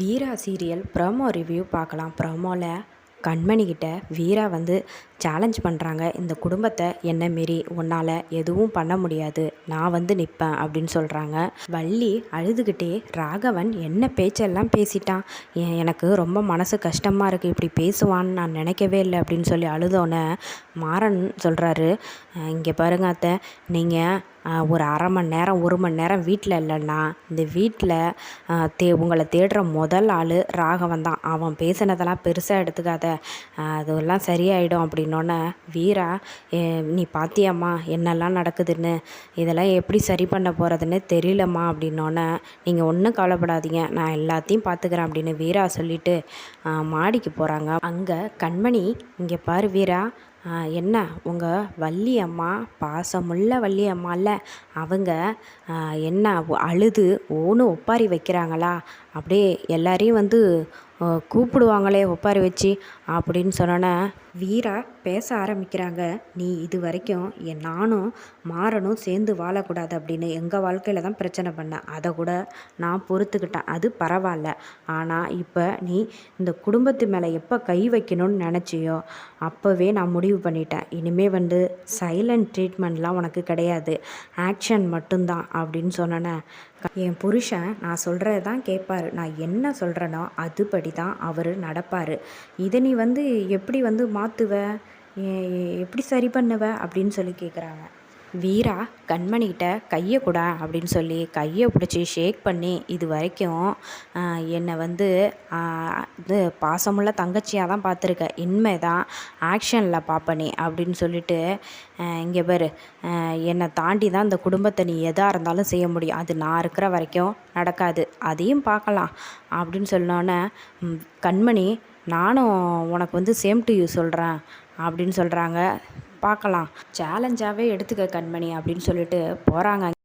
வீரா serial promo review பார்க்கலாம். ப்ரோமோவில் கண்மணிக்கிட்ட வீரா வந்து challenge பண்ணுறாங்க இந்த குடும்பத்தை என்ன மாரி உன்னால் எதுவும் பண்ண முடியாது. நான் வந்து நிற்பேன் அப்படின்னு சொல்கிறாங்க வள்ளி அழுதுகிட்டே ராகவன் என்ன பேச்செல்லாம் பேசிட்டான்? எனக்கு ரொம்ப மனசு கஷ்டமாக இருக்குது இப்படி பேசுவான்னு நான் நினைக்கவே இல்லை அப்படின்னு சொல்லி அழுதோன்னே மாறன் சொல்கிறாரு இங்கே பாருங்க அத்தை. நீங்கள் ஒரு அரை மணி நேரம் ஒரு மணி நேரம் வீட்டில் இல்லைன்னா இந்த வீட்டில் தே உங்களை தேடுற முதல் ஆள் ராகவன் தான். அவன் பேசினதெல்லாம் பெருசாக எடுத்துக்காத. அதெல்லாம் சரியாயிடும் அப்படின்னு சொன்னோன்னே வீரா நீ பாத்தியாம்மா என்னெல்லாம் நடக்குதுன்னு? இதெல்லாம் எப்படி சரி பண்ண போகிறதுன்னு தெரியலம்மா அப்படின்னோன்னே நீங்கள் ஒன்றும் கவலைப்படாதீங்க நான் எல்லாத்தையும் பார்த்துக்கிறேன் அப்படின்னு வீரா சொல்லிட்டு மாடிக்கு போகிறாங்க அங்கே கண்மணி இங்கே பாரு வீரா என்ன? உங்கள் வள்ளி அம்மா பாசமுள்ள வள்ளி அம்மால அவங்க என்ன அழுது ஓன்னு ஒப்பாரி வைக்கிறாங்களா? அப்படியே எல்லாரையும் வந்து கூப்பிடுவாங்களே ஒப்பாரி வச்சு அப்படின்னு சொன்னோன்னே வீரா பேச ஆரம்பிக்கிறாங்க. நீ இது வரைக்கும் என் நானும் மாறனும் சேர்ந்து வாழக்கூடாது அப்படின்னு எங்கள் வாழ்க்கையில் தான் பிரச்சனை பண்ணேன் அதை கூட நான் பொறுத்துக்கிட்டேன். அது பரவாயில்ல. ஆனால் இப்போ நீ இந்த குடும்பத்து மேலே எப்போ கை வைக்கணும்னு நினச்சியோ அப்போவே நான் முடிவு பண்ணிட்டேன். இனிமே வந்து சைலண்ட் ட்ரீட்மெண்ட்லாம் உனக்கு கிடையாது. ஆக்ஷன் மட்டும்தான் அப்படின்னு சொன்னேனே. என் புருஷன் நான் சொல்கிறது தான் கேட்பாரு. நான் என்ன சொல்கிறேனோ அதுபடி தான் அவர் நடப்பார். இதை நீ வந்து எப்படி வந்து மாற்றுவ எப்படி சரி பண்ணுவ? அப்படின்னு சொல்லி கேட்குறாங்க வீரா கண்மணிகிட்ட கையை கூட அப்படின்னு சொல்லி கையை பிடிச்சி ஷேக் பண்ணி இது வரைக்கும் என்னை வந்து இது பாசமுள்ள தங்கச்சியாக தான் பார்த்துருக்க. இனிமே தான் ஆக்ஷனில் பார்ப்பனே அப்படின்னு சொல்லிட்டு இங்கே பாரு என்னை தாண்டி தான் இந்த குடும்பத்தை நீ எதாக இருந்தாலும் செய்ய முடியும். அது நான் இருக்கிற வரைக்கும் நடக்காது. அதையும் பார்க்கலாம் அப்படின்னு சொன்னோன்னே கண்மணி நானும் உனக்கு வந்து சேம் டு யூ சொல்கிறேன் அப்படின்னு சொல்கிறாங்க பார்க்கலாம். சேலஞ்சாகவே எடுத்துக்க கண்மணி அப்படின்னு சொல்லிட்டு போகிறாங்க